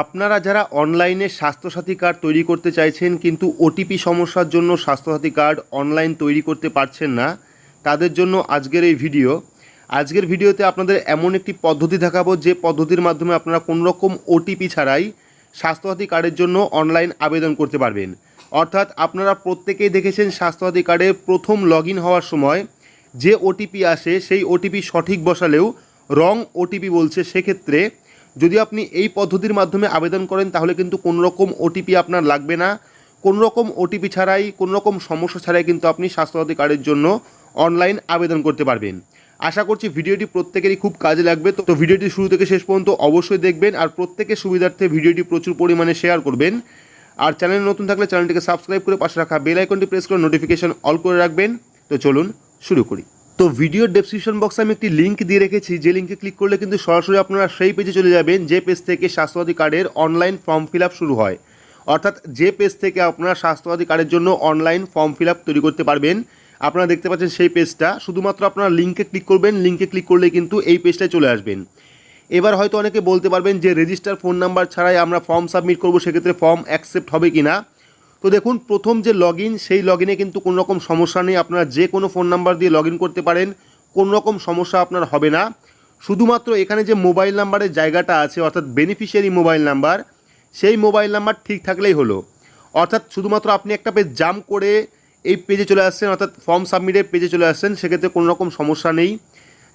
আপনারা যারা অনলাইনে স্বাস্থ্যসাথী কার্ড তৈরি করতে চাইছেন, কিন্তু ওটিপি সমস্যার জন্য স্বাস্থ্যসাথী কার্ড অনলাইন তৈরি করতে পারছেন না, তাদের জন্য আজকের এই ভিডিও আজকের ভিডিওতে আপনাদের এমন একটি পদ্ধতি দেখাবো, যে পদ্ধতির মাধ্যমে আপনারা কোনো রকম ওটিপি ছাড়াই স্বাস্থ্যসাথী কার্ডের জন্য অনলাইন আবেদন করতে পারবেন। অর্থাৎ আপনারা প্রত্যেকেই দেখেছেন স্বাস্থ্যসাথী কার্ডে প্রথম লগ হওয়ার সময় যে ওটিপি আসে, সেই ওটিপি সঠিক বসালেও রং ওটিপি বলছে। সেক্ষেত্রে যদি আপনি এই পদ্ধতির মাধ্যমে আবেদন করেন, তাহলে কিন্তু কোনো রকম ওটিপি আপনার লাগবে না। কোনো রকম ওটিপি ছাড়াই কোনো রকম সমস্যা ছাড়াই কিন্তু আপনি স্বাস্থ্যসাথী কার্ডের জন্য অনলাইন আবেদন করতে পারবেন। আশা করছি ভিডিওটি প্রত্যেকেরই খুব কাজে লাগবে। তো ভিডিওটি শুরু থেকে শেষ পর্যন্ত অবশ্যই দেখবেন আর প্রত্যেকের সুবিধার্থে ভিডিওটি প্রচুর পরিমাণে শেয়ার করবেন। আর চ্যানেল নতুন থাকলে চ্যানেলটিকে সাবস্ক্রাইব করে পাশে রাখা বেল আইকনটি প্রেস করে নোটিফিকেশন অল করে রাখবেন। তো চলুন শুরু করি। তো ভিডিওর ডেসক্রিপশন বক্সে আমি একটি লিঙ্ক দিয়ে রেখেছি। যে লিঙ্কে ক্লিক করলে কিন্তু সরাসরি আপনারা সেই পেজে চলে যাবেন, যে পেজ থেকে স্বাস্থ্যসাথী কার্ডের অনলাইন ফর্ম ফিল শুরু হয়। অর্থাৎ যে পেজ থেকে আপনারা স্বাস্থ্যসাথী কার্ডের জন্য অনলাইন ফর্ম ফিল তৈরি করতে পারবেন, আপনারা দেখতে পাচ্ছেন সেই পেজটা শুধুমাত্র আপনারা লিঙ্কে ক্লিক করবেন লিঙ্কে ক্লিক করলে কিন্তু এই পেজটায় চলে আসবেন। এবার হয়তো অনেকে বলতে পারবেন যে রেজিস্টার ফোন নাম্বার ছাড়াই আমরা ফর্ম সাবমিট করব, সেক্ষেত্রে ফর্ম অ্যাকসেপ্ট হবে কি না তো দেখুন, প্রথম যে লগ সেই লগ কিন্তু কোনো রকম সমস্যা নেই। আপনারা যে কোনো ফোন নাম্বার দিয়ে লগ করতে পারেন। কোনো রকম সমস্যা আপনার হবে না। শুধুমাত্র এখানে যে মোবাইল নাম্বারের জায়গাটা আছে, অর্থাৎ বেনিফিশিয়ারি মোবাইল নাম্বার সেই মোবাইল নাম্বার ঠিক থাকলেই হলো। অর্থাৎ শুধুমাত্র আপনি একটা পেজ জাম করে এই পেজে চলে আসছেন, অর্থাৎ ফর্ম সাবমিটের পেজে চলে আসছেন, সেক্ষেত্রে কোনো রকম সমস্যা নেই।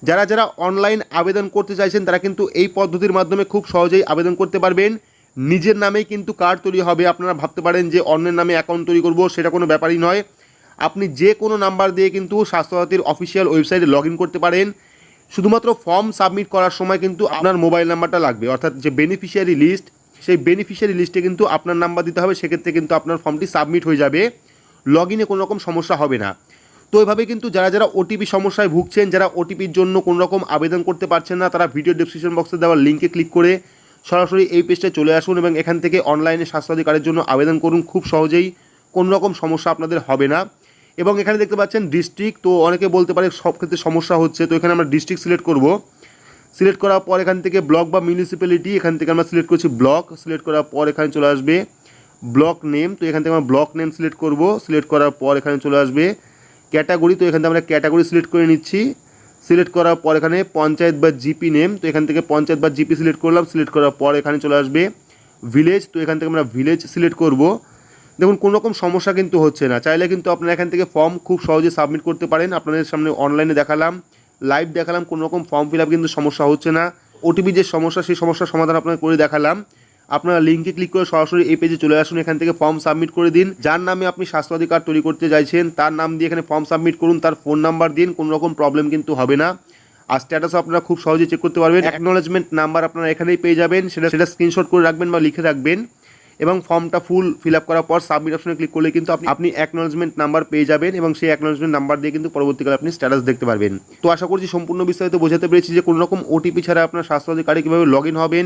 যারা যারা অনলাইন আবেদন করতে চাইছেন, তারা কিন্তু এই পদ্ধতির মাধ্যমে খুব সহজেই আবেদন করতে পারবেন। নিজের নামেই কিন্তু কার্ড তৈরি হবে। আপনারা ভাবতে পারেন যে অন্যের নামে অ্যাকাউন্ট তৈরি করব, সেটা কোনো ব্যাপারই নয়। আপনি যে কোনো নাম্বার দিয়ে কিন্তু স্বাস্থ্যসাথীর অফিসিয়াল ওয়েবসাইটে লগ করতে পারেন। শুধুমাত্র ফর্ম সাবমিট করার সময় কিন্তু আপনার মোবাইল নাম্বারটা লাগবে। অর্থাৎ যে বেনিফিশিয়ারি লিস্ট সেই বেনিফিশিয়ারি লিস্টে কিন্তু আপনার নাম্বার দিতে হবে। সেক্ষেত্রে কিন্তু আপনার ফর্মটি সাবমিট হয়ে যাবে। লগ ইনে কোনো রকম সমস্যা হবে না। তো এভাবে কিন্তু যারা যারা ওটিপি সমস্যায় ভুগছেন, যারা ওটিপির জন্য কোনো রকম আবেদন করতে পারছেন না, তারা ভিডিও ডেসক্রিপশন বক্সে দেওয়া লিঙ্কে ক্লিক করে সরাসরি এই পেজটায় চলে আসুন এবং এখান থেকে অনলাইনে স্বাস্থ্য কার্ডের জন্য আবেদন করুন। খুব সহজেই কোনো রকম সমস্যা আপনাদের হবে না। এবং এখানে দেখতে পাচ্ছেন ডিস্ট্রিক্ট তো অনেকে বলতে পারে সব ক্ষেত্রে সমস্যা হচ্ছে। তো এখানে আমরা ডিস্ট্রিক্ট সিলেক্ট করব। সিলেক্ট করার পর এখান থেকে ব্লক বা মিউনিসিপ্যালিটি এখান থেকে আমরা সিলেক্ট করছি ব্লক সিলেক্ট করার পর এখানে চলে আসবে ব্লক নেম তো এখান থেকে আমরা ব্লক নেম সিলেক্ট করব। সিলেক্ট করার পর এখানে চলে আসবে ক্যাটাগরি তো এখান থেকে আমরা ক্যাটাগরি সিলেক্ট করে নিচ্ছি। সিলেক্ট করার পর এখানে পঞ্চায়েত বা জিপি নেম, তো এখান থেকে পঞ্চায়েত বা জিপি সিলেক্ট করলাম, সিলেক্ট করার পর এখানে চলে আসবে ভিলেজ, তো এখান থেকে আমরা ভিলেজ সিলেক্ট করব। দেখুন, কোনো রকম সমস্যা কিন্তু হচ্ছে না। চাইলে কিন্তু আপনারা এখান থেকে ফর্ম খুব সহজে সাবমিট করতে পারেন। আপনাদের সামনে অনলাইনে দেখালাম, লাইভ দেখালাম, কোনো রকম ফর্ম ফিল কিন্তু সমস্যা হচ্ছে না। ওটিপি যে সমস্যা, সেই সমস্যার সমাধান আপনাকে করে দেখালাম। আপনারা লিঙ্কে ক্লিক করে সরাসরি এই পেজে চলে আসুন এখান থেকে ফর্ম সাবমিট করে দিন। যার নামে আপনি স্বাস্থ্যসাথী কার্ড তৈরি করতে চাইছেন তার নাম দিয়ে এখানে ফর্ম সাবমিট করুন তার ফোন নাম্বার দিন কোনো রকম প্রবলেম কিন্তু হবে না। আর স্ট্যাটাস আপনারা খুব সহজে চেক করতে পারবেন। অ্যাকনোলেজমেন্ট নাম্বার আপনারা এখানেই পেয়ে যাবেন সেটা সেটা স্ক্রিনশট করে রাখবেন বা লিখে রাখবেন। এবং ফর্মটা ফুল ফিল আপ করার পর সাবমিট অপশনে ক্লিক করলে কিন্তু আপনি আপনি অ্যাকনোলেজমেন্ট নাম্বার পেয়ে যাবেন এবং সেই অ্যাকনোলেজমেন্ট নাম্বার দিয়ে কিন্তু পরবর্তীকালে আপনি স্ট্যাটাস দেখতে পারবেন। তো আশা করছি সম্পূর্ণ বিস্তারিত বোঝাতে পেরেছি যে কোনো রকম ওটিপি ছাড়া আপনার স্বাস্থ্য কার্ডে কীভাবে লগ ইন হবেন